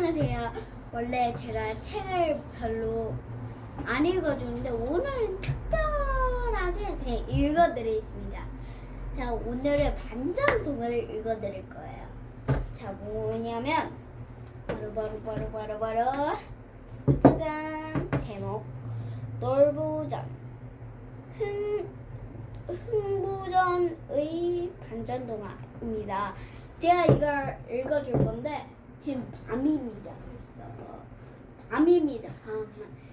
안녕하세요. 원래 제가 책을 별로 안 읽어주는데 오늘은 특별하게 그냥 읽어드리겠습니다. 자, 오늘은 반전 동화를 읽어드릴 거예요. 자, 뭐냐면 바로 바로 바로 바로 바로 짜잔 제목 놀부전 흥 흥부전의 반전 동화입니다. 제가 이걸 읽어줄 건데 지금 밤입니다. 밤입니다. 밤.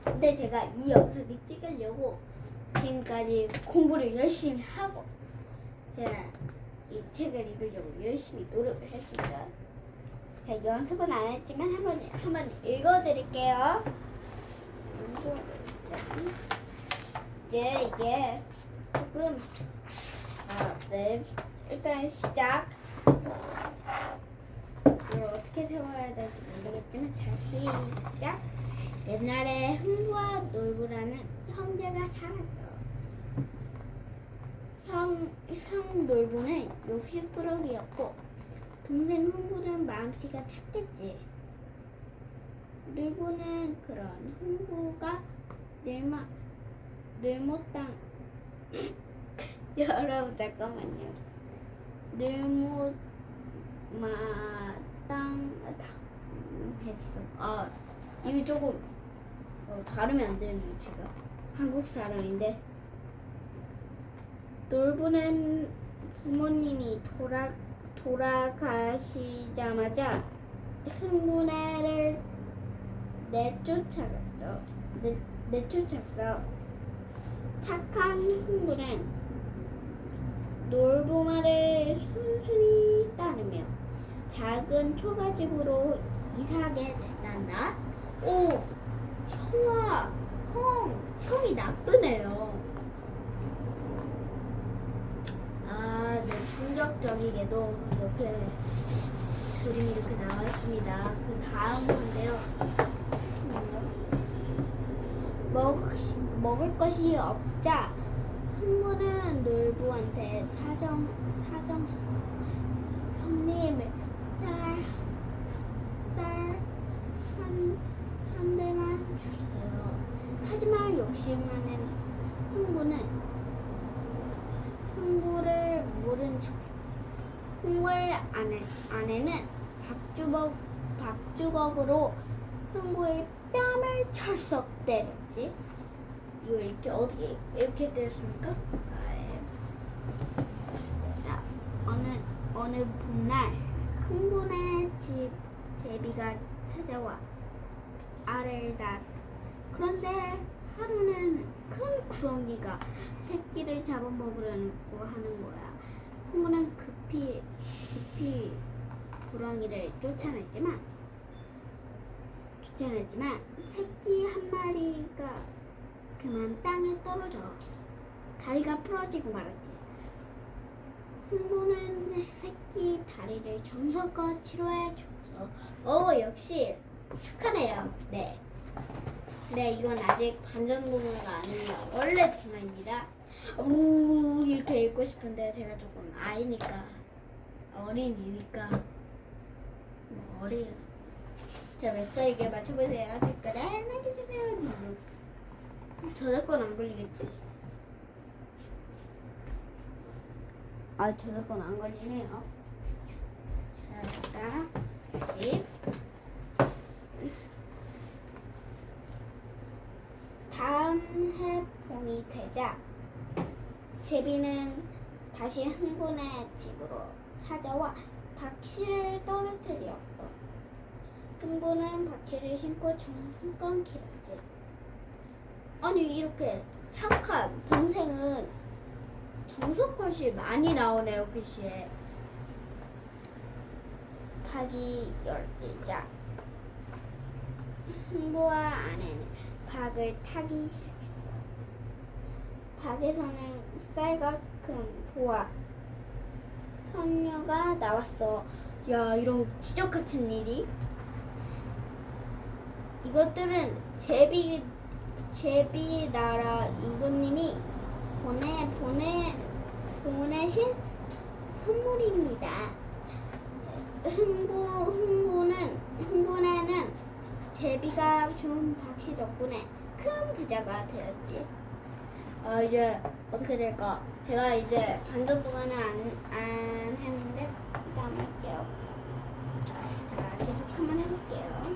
근데 제가 이 영상을 찍으려고 지금까지 공부를 열심히 하고 제가 이 책을 읽으려고 열심히 노력을 했습니다. 자 연습은 안 했지만 한번 한번 읽어드릴게요. 이제 이게 조금 아, 네 일단 시작. 어떻게 세워야 될지 모르겠지만 자 시작. 옛날에 흥부와 놀부라는 형제가 살았어. 형, 형 놀부는 욕심 꾸러기였고 동생 흥부는 마음씨가 착했지. 놀부는 그런 흥부가 늘마 늘못당 여러분 잠깐만요. 늘못 마 땅 했어. 아 이거 조금 어, 발음이 안 되는 제가 한국 사람인데 놀부는 부모님이 돌아 돌아가시자마자 흥분애를 내쫓아갔어. 내, 내쫓았어. 착한 흥분은 놀부 말을 순순히 따르며 작은 초가집으로 이사하게 된단다. 오, 형아, 형, 형이 나쁘네요. 아, 네, 충격적이게도 이렇게 그림이 이렇게 나왔습니다. 그 다음 건데요. 먹, 먹을 것이 없자 흥부는 놀부한테 사정, 사정했어. 형님, 쌀, 쌀, 한, 한 대만 주세요. 하지만 욕심많은 흥부는 흥부를 모른 척했지. 흥부의 아내, 아내는 박주걱, 박주걱으로 흥부의 뺨을 철썩 때렸지. 이거 이렇게 어떻게 이렇게 때렸습니까? 자, 어느 어느 봄날 흥분의 집 제비가 찾아와 알을 낳았어. 그런데 하루는 큰 구렁이가 새끼를 잡아먹으려고 하는 거야. 흥분은 급히 급히 구렁이를 쫓아냈지만 쫓아냈지만 새끼 한 마리가 그만 땅에 떨어져 다리가 부러지고 말았지. 흥부는 새끼 다리를 정성껏 치료해 줬어. 오 역시 착하네요. 네. 네 이건 아직 반전 동화가 아니에요. 원래 동화입니다. 우 이렇게 읽고 싶은데 제가 조금 아이니까 어린이니까 뭐 어린. 자몇 살이게 맞춰보세요. 댓글에 남겨주세요. 저작권 안 걸리겠지? 아 저작권 안 걸리네요. 자, 다시 다음 해 봄이 되자 제비는 흥군의 집으로 찾아와 박씨를 떨어뜨렸어. 흥부는 박씨를 신고 정성껏 기르지. 아니 이렇게 착한 동생은 정석컷이 많이 나오네요 글씨에 박이 열지자 흥부와 아내는 박을 타기 시작했어 박에서는 쌀과 금, 보아, 선녀가 나왔어 야 이런 기적 같은 일이 이것들은 제비 제비 나라 임금님이 보내 보내 보내신 선물입니다. 흥부 흥부는 흥분에는 제비가 준 박씨 덕분에 큰 부자가 되었지. 어 이제 어떻게 될까? 제가 이제 반전 동안은 안, 안 했는데 일단 할게요. 자 계속 한번 해볼게요.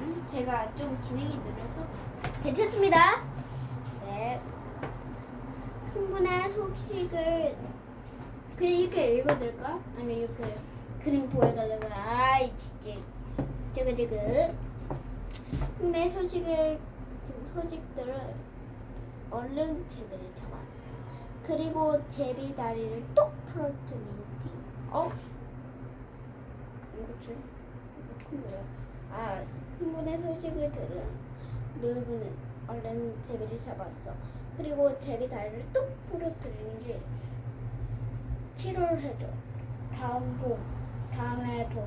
음, 제가 좀 진행이 느려서 괜찮습니다. 네. 흥분한 소식을 그냥 이렇게 읽어드릴까? 아니면 이렇게 그림 보여달라고 아이 진짜 저거저거 흥분의 소식을 그 소식들을 얼른 제비를 잡았어 그리고 제비 다리를 똑 풀어뜨린지 어? 뭐지? 뭐야? 아 흥분의 소식을 들은 놀부는 얼른 제비를 잡았어 그리고 제비 다리를 뚝 부러뜨리는지 치료를 해줘. 다음 봄, 다음에 봄.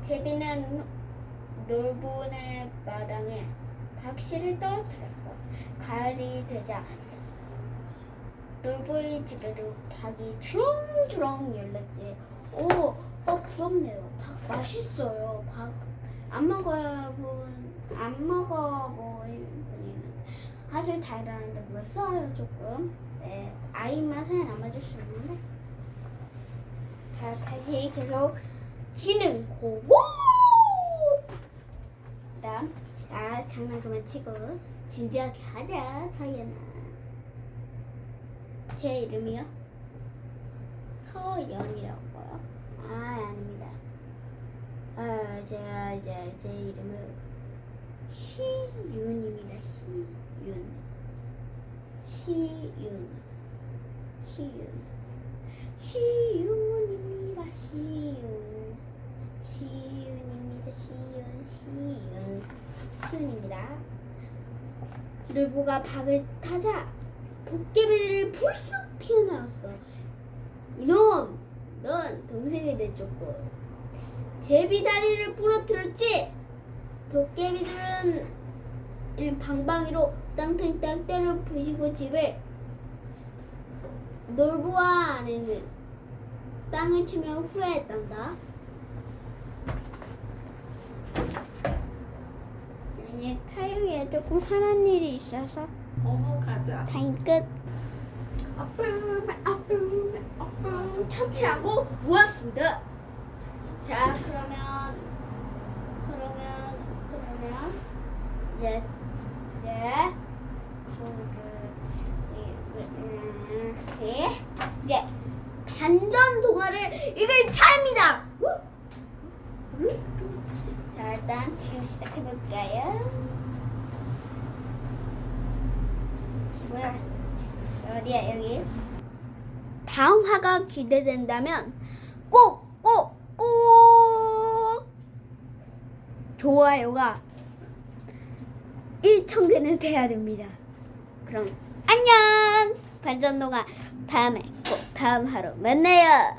제비는 놀부의 마당에 박씨를 떨어뜨렸어. 가을이 되자 놀부의 집에도 닭이 주렁주렁 열렸지. 오, 어 부럽네요. 닭 맛있어요. 닭안 먹어본 안 먹어본 분이는 아주 달달한데 뭐 써요 조금. 네, 아이 안 맞을 수 있는데. 자, 다시 계속 쉬는 고고. 그다음, 자 장난 그만 치고 진지하게 하자, 서연아. 제 이름이요? 서연이라고요? 아, 아닙니다. 아, 제가 이제 제 이름은 시윤입니다. 시윤. 시윤 시윤 시윤입니다 시윤 시윤입니다 시윤 시윤 시윤입니다 놀부가 박을 타자 도깨비들이 불쑥 튀어나왔어. 이놈 넌 동생이 내쫓고 제비 다리를 부러뜨렸지? 도깨비들은 이 방방이로 땅탱땅 때려 부시고 집을 놀부와 아내는 땅을 치며 후회했단다. 아니 타요에 조금 화난 일이 있어서 어머 가자. 타임 끝. 처치하고 모았습니다. 자 그러면 그러면 그러면 이제 이제 그를 같이 이제 반전 동화를 읽을 차입니다. 우! 자 일단 지금 시작해 볼까요? 어디야 여기? 다음 화가 기대된다면 꼭 꼭 꼭 좋아요가 1천 돼야 됩니다. 그럼 안녕! 반전동화 다음에 꼭 다음 하루 만나요.